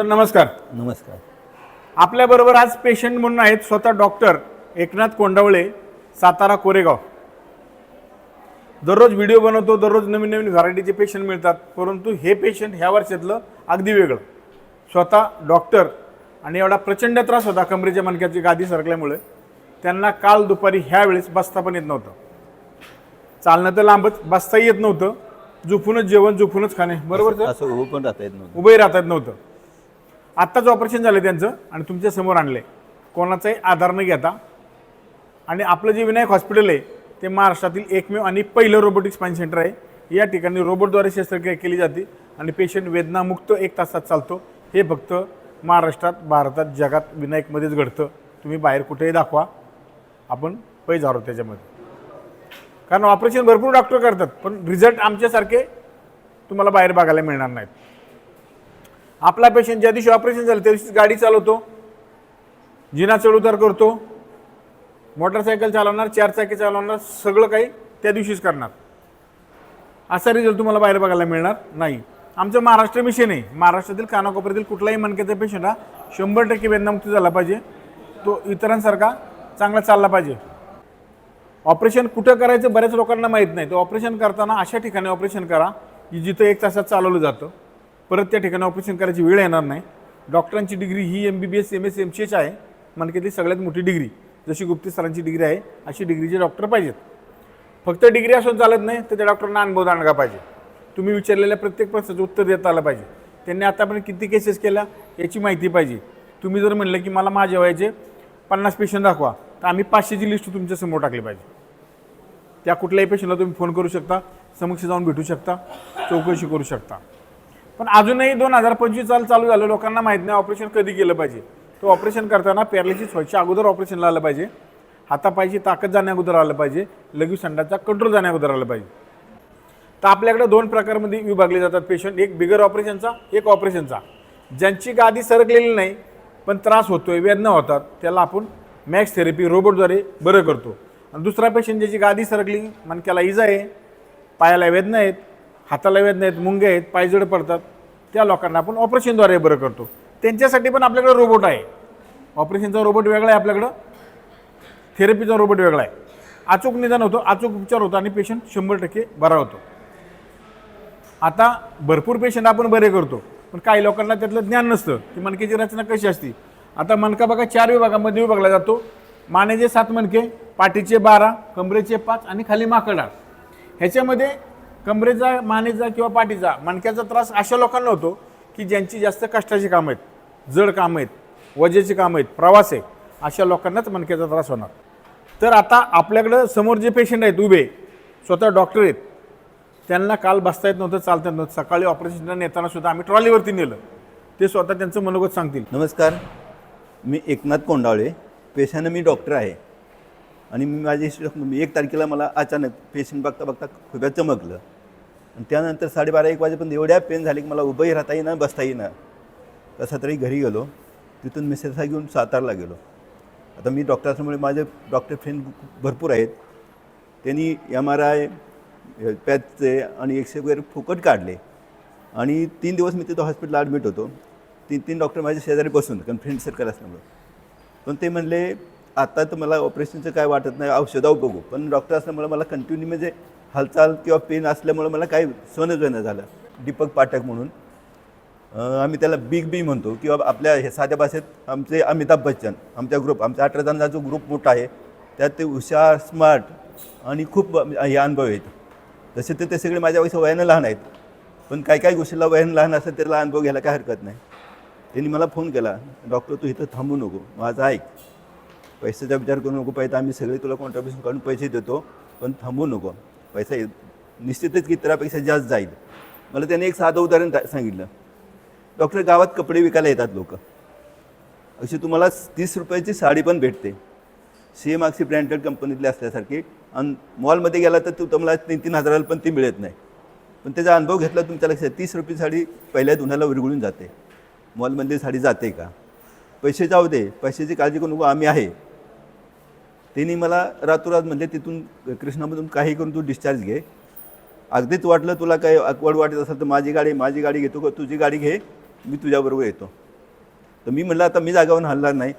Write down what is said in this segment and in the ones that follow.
Sir नमस्कार. नमस्कार. आपल्याबरोबर आज पेशंट म्हणून आहेत स्वतः डॉक्टर एकनाथ कोंडावळे सातारा कोरेगाव. दररोज व्हिडिओ बनवतो दररोज नवीन नवीन व्हरायटीचे पेशंट मिळतात परंतु हे पेशंट ह्या वर्षातलं अगदी वेगळं. स्वतः डॉक्टर आणि एवढा प्रचंड त्रास होता कमरेच्या मणक्याची गादी सरकल्यामुळे त्यांना काल दुपारी ह्या वेळेस बसता पण येत नव्हतं. चालणं तर लांबच बसताही येत नव्हतं. झोपूनच जेवण झोपूनच खाणे. बरोबर असं उभं पण राहता येत नव्हतं. उभंही राहता येत नव्हतं. आत्ताच ऑपरेशन झालं त्यांचं आणि तुमच्यासमोर आणले कोणाचाही आधार न घेता. आणि आपलं जे विनायक हॉस्पिटल आहे ते महाराष्ट्रातील एकमेव आणि पहिलं रोबोटिक स्पाईन सेंटर आहे. या ठिकाणी रोबोटद्वारे शस्त्रक्रिया केली जाते आणि पेशंट वेदनामुक्त एक तासात चालतो. हे फक्त महाराष्ट्रात भारतात जगात विनायकमध्येच घडतं. तुम्ही बाहेर कुठेही दाखवा. आपण पैज आहोत त्याच्यामध्ये. कारण ऑपरेशन भरपूर डॉक्टर करतात पण रिझल्ट आमच्यासारखे तुम्हाला बाहेर बघायला मिळणार नाहीत. आपला पेशंट ज्या दिवशी ऑपरेशन झालं त्या दिवशी गाडी चालवतो. जिना चढउतार करतो. मोटरसायकल चालवणार चारचाकी चालवणार सगळं काही त्या दिवशीच करणार. असा रिझल्ट तुम्हाला बाहेर बघायला मिळणार नाही. आमचं महाराष्ट्र मिशन आहे. महाराष्ट्रातील कानाकोपऱ्यातील कुठलाही मनक्याचा पेशंट हा शंभर टक्के वेदनामुक्त झाला पाहिजे. तो इतरांसारखा चांगला चालला पाहिजे. ऑपरेशन कुठं करायचं बऱ्याच लोकांना माहीत नाही. तर ऑपरेशन करताना अशा ठिकाणी ऑपरेशन करा की जिथं एक तासात चालवलं जातं. परत त्या ठिकाणी ऑपरेशन करायची वेळ येणार नाही. डॉक्टरांची डिग्री ही M B B S M S M C H आहे. मानकेतली सगळ्यात मोठी डिग्री जशी गुप्ते सरांची डिग्री आहे अशी डिग्रीचे डॉक्टर पाहिजेत. फक्त डिग्री असून चालत नाही तर त्या डॉक्टरांना अनुभव दांडगा पाहिजे. तुम्ही विचारलेल्या प्रत्येक प्रश्नाचं उत्तर देता आलं पाहिजे. त्यांनी आतापर्यंत किती केसेस केल्या याची माहिती पाहिजे. तुम्ही जर म्हणलं की मला माझ्या वयाचे पन्नास पेशंट दाखवा तर आम्ही पाचशेची लिस्ट तुमच्यासमोर टाकली पाहिजे. त्या कुठल्याही पेशंटला तुम्ही फोन करू शकता समक्ष जाऊन भेटू शकता चौकशी करू शकता. पण अजूनही दोन हजार पंचवीस साल चालू झालं. लोकांना माहीत नाही ऑपरेशन कधी केलं पाहिजे. तो ऑपरेशन करताना पॅरालिसिस व्हायच्या अगोदर ऑपरेशनला आलं पाहिजे. हातापायची ताकद जाण्या अगोदर आलं पाहिजे. लघवी संडाचा कंट्रोल जाण्या अगोदर आलं पाहिजे. तर आपल्याकडे दोन प्रकारमध्ये विभागले जातात पेशंट एक बिगर ऑपरेशनचा एक ऑपरेशनचा ज्यांची गादी सरकलेली नाही पण त्रास होतोय वेदना होतात त्याला आपण मॅक्स थेरपी रोबोटद्वारे बरं करतो. आणि दुसरा पेशंट ज्याची गादी सरकली मणक्याला इजा आहे पायाला वेदना आहेत हाताला वेदना आहेत मुंगे आहेत पायजड पडतात. त्या लोकांना आपण ऑपरेशनद्वारे बरं करतो. त्यांच्यासाठी पण आपल्याकडे रोबोट आहे. ऑपरेशनचा रोबोट वेगळा आहे आपल्याकडं. थेरपीचा रोबोट वेगळा आहे. अचूक निदान होतो अचूक उपचार होतो आणि पेशंट शंभर टक्के बरा होतो. आता भरपूर पेशंट आपण बरे करतो. पण काही लोकांना त्यातलं ज्ञान नसतं. की मणकेची रचना कशी असते? आता मणका बघा चार विभागामध्ये विभागला जातो. मानेचे सात मणके पाठीचे बारा कमरेचे पाच आणि खाली माकडा. ह्याच्यामध्ये कमरेचा मानेचा किंवा पाठीचा मणक्याचा त्रास अशा लोकांना होतो की ज्यांची जास्त कष्टाची कामं आहेत जड कामं आहेत वजेची कामं आहेत प्रवास आहे अशा लोकांनाच मणक्याचा त्रास होणार. तर आता आपल्याकडं समोर जे पेशंट आहेत उभे स्वतः डॉक्टर आहेत त्यांना काल बसता येत नव्हतं चालता येत नव्हतं. सकाळी ऑपरेशनला नेताना सुद्धा आम्ही ट्रॉलीवरती नेलं. ते स्वतः त्यांचं मनोगत सांगतील. नमस्कार. मी एकनाथ कोंडावळे. पेशानं मी डॉक्टर आहे. आणि मी माझी एक तारखेला मला अचानक पेशंट बघता बघता खुब्यात चमकलं. आणि त्यानंतर साडेबारा एक वाजेपर्यंत एवढ्या पेन झाली की मला उभंही राहता येईना बसता येईना. तसा तरी घरी गेलो. तिथून मिसेसला घेऊन सातारला गेलो. आता मी डॉक्टर असल्यामुळे माझे डॉक्टर फ्रेंड भरपूर आहेत. त्यांनी एम आर आय पॅचचे आणि एक्सरे वगैरे फुकट काढले. आणि तीन दिवस मी तिथं हॉस्पिटलला ॲडमिट होतो. तीन तीन डॉक्टर माझ्या शेजारी बसून कारण फ्रेंड सर्कल असल्यामुळं. पण ते म्हणले आता तर मला ऑपरेशनचं काय वाटत नाही औषधावर बघू. पण डॉक्टर असल्यामुळे मला कंटिन्यू म्हणजे हालचाल किंवा पेन असल्यामुळं मला काही सण न झालं. दीपक पाठक म्हणून. आम्ही त्याला बिग बी म्हणतो किंवा आपल्या हे साध्या भाषेत आमचे अमिताभ बच्चन आमच्या ग्रुप आमच्या अठरा जणांचा जो ग्रुप मोठा आहे त्यात ते हुशार स्मार्ट आणि खूप हे अनुभव आहेत. तसे तर ते सगळे माझ्यापेक्षा वयानं लहान आहेत. पण काही काही गोष्टीला वयानं लहान असेल त्याला अनुभव घ्यायला काय हरकत नाही. त्यांनी मला फोन केला डॉक्टर तू इथं थांबू नको. माझं ऐक. पैशाचा विचार करू नको पाहिजे आम्ही सगळे तुला कॉन्ट्रीब्युशन काढून पैसे देतो पण थांबू नको. पैसा ये- निश्चितच त्यापेक्षा जास्त जाईल. मला त्याने एक साधं उदाहरण सांगितलं. डॉक्टर गावात कपडे विकायला येतात लोक. अशी तुम्हाला तीस रुपयाची साडी पण भेटते. सेम अक्षी ब्रँडेड कंपनीतली असल्यासारखी. आणि मॉलमध्ये गेला तर तू तुम्हाला तीन तीन हजाराला पण ती मिळत नाही. पण त्याचा अनुभव घेतला तुमच्या लक्षात तीस रुपये साडी पहिल्या धुण्याला विरघळून जाते. मॉलमधली साडी जाते का? पैसे जाऊ दे. पैशाची काळजी करू नको. आम्ही आहे. त्यांनी मला रातोरात म्हणले तिथून कृष्णामधून काही करून तू डिस्चार्ज घे. अगदीच वाटलं तुला काय अकवड वाटत असेल तर माझी गाडी माझी गाडी घेतो का? तुझी गाडी घे. मी तुझ्याबरोबर येतो. तर मी म्हटलं आता मी जागावरून हलणार नाही.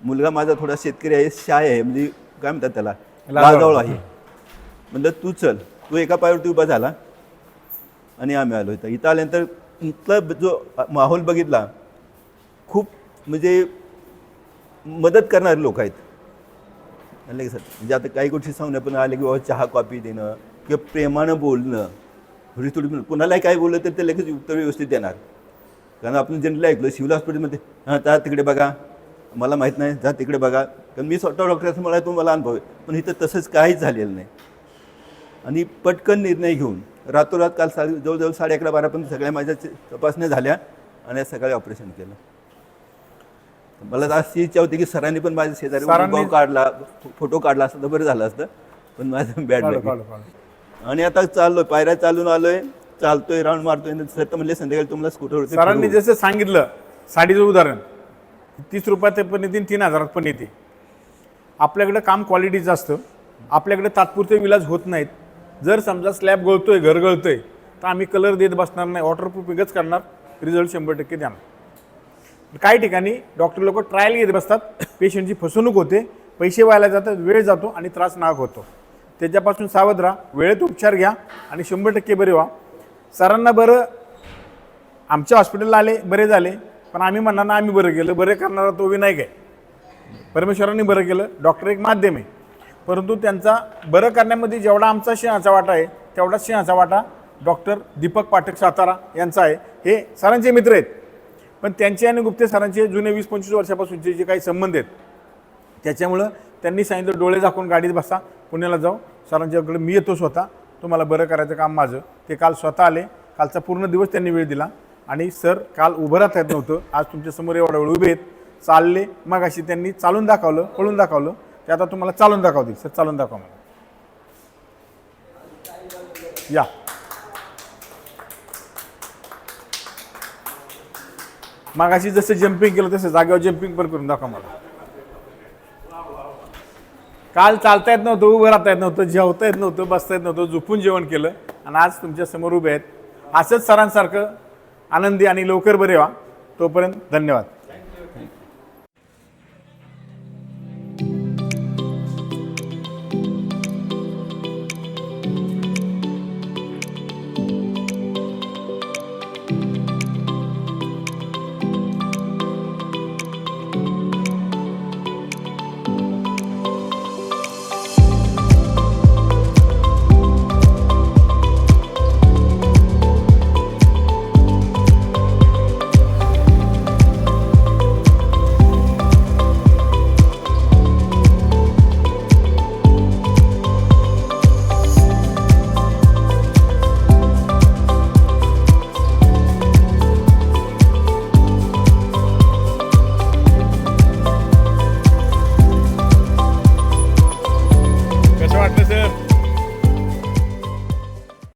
मुलगा माझा थोडा शेतकरी आहे शाय आहे. म्हणजे काय म्हणतात त्याला. लाजावळ आहे. म्हणलं तू चल. तू एका पायावरती उभा झाला आणि आम्ही आलो इथं इथं आल्यानंतर इथला जो माहोल बघितला खूप म्हणजे मदत करणारे लोक आहेत. म्हणलं सर म्हणजे आता काही गोष्टी सांगणं पण आले की बाबा चहा कॉफी देणं किंवा प्रेमानं बोलणं थोडी थोडी कुणालाही काय बोललं तर ते लगेच उत्तर व्यवस्थित देणार. कारण आपण जनरली ऐकलं शिवल हॉस्पिटलमध्ये हां जा तिकडे बघा. मला माहीत नाही जा तिकडे बघा. कारण मी स्वतः डॉक्टर असं मला तो मला अनुभव आहे. पण इथं तसंच काहीच झालेलं नाही. आणि पटकन निर्णय घेऊन रातोरात काल साडे जवळजवळ साडे अकरा बारापर्यंत सगळ्या माझ्या तपासण्या झाल्या आणि सकाळी ऑपरेशन केलं. मला तर अशी इच्छा होती की सरांनी पण माझ्या शेजारी सरांनी- उभा काढला फोटो काढला असता तर बरं झालं असतं. पण माझं बॅड काढू, लागलं काढू, काढू. आणि आता चाललोय पायऱ्या चालून आलोय चालतोय राऊंड मारतोय. सर तर म्हणले संध्याकाळी तुम्हाला स्कूटरवरती सरांनी फिरवू. जसं सांगितलं साडीचं उदाहरण. तीस रुपयात पण येते आणि तीन हजारात पण येते. आपल्याकडे काम क्वालिटीचं असतं. आपल्याकडे तात्पुरते विलाज होत नाहीत. जर समजा स्लॅब गळतोय घर गळतोय तर आम्ही कलर देत बसणार नाही. वॉटरप्रूफिंगच करणार. रिझल्ट शंभर टक्के देणार. काही ठिकाणी डॉक्टर लोक ट्रायल घेत बसतात. पेशंटची फसवणूक होते. पैसे व्हायला जातात वेळ जातो आणि त्रास नाग होतो. त्याच्यापासून सावध राहा. वेळेत उपचार घ्या आणि शंभर टक्के बरे व्हा. सरांना बरं आमच्या हॉस्पिटलला आले बरे झाले. पण आम्ही म्हणणार ना आम्ही बरं केलं. बरे करणारा तो विनायक आहे. परमेश्वरांनी बरं केलं. डॉक्टर एक माध्यम आहे. परंतु त्यांचा बरं करण्यामध्ये जेवढा आमचा सिंहाचा वाटा आहे तेवढाच सिंहाचा वाटा डॉक्टर दीपक पाठक सातारा यांचा आहे. हे सरांचे मित्र आहेत. पण त्यांचे आणि गुप्ते सरांचे जुने वीस पंचवीस वर्षापासूनचे जे काही संबंध आहेत त्याच्यामुळं त्यांनी सांगितलं डोळे झाकून गाडीत बसा पुण्याला जाऊ. सरांच्याकडे मी येतो स्वतः. तुम्हाला बरं करायचं काम माझं. ते काल स्वतः आले. कालचा पूर्ण दिवस त्यांनी वेळ दिला. आणि सर काल उभं राहता येत नव्हतं. आज तुमच्यासमोर एवढा वेळ उभे आहेत. चालले. मग अशी त्यांनी चालून दाखवलं पळून दाखवलं. ते आता तुम्हाला चालून दाखवतील. सर चालून दाखवा मला. या. मागाशी जसं जम्पिंग केलं तसं जागेवर जम्पिंग पण करून दाखवा मला. काल चालता येत नव्हतं उभं राहता येत नव्हतं जेवता येत नव्हतं बसता येत नव्हतं झोपून जेवण केलं. आणि आज तुमच्यासमोर उभे आहेत. असंच सरांसारखं आनंदी आणि लवकर बरे व्हा. तोपर्यंत धन्यवाद.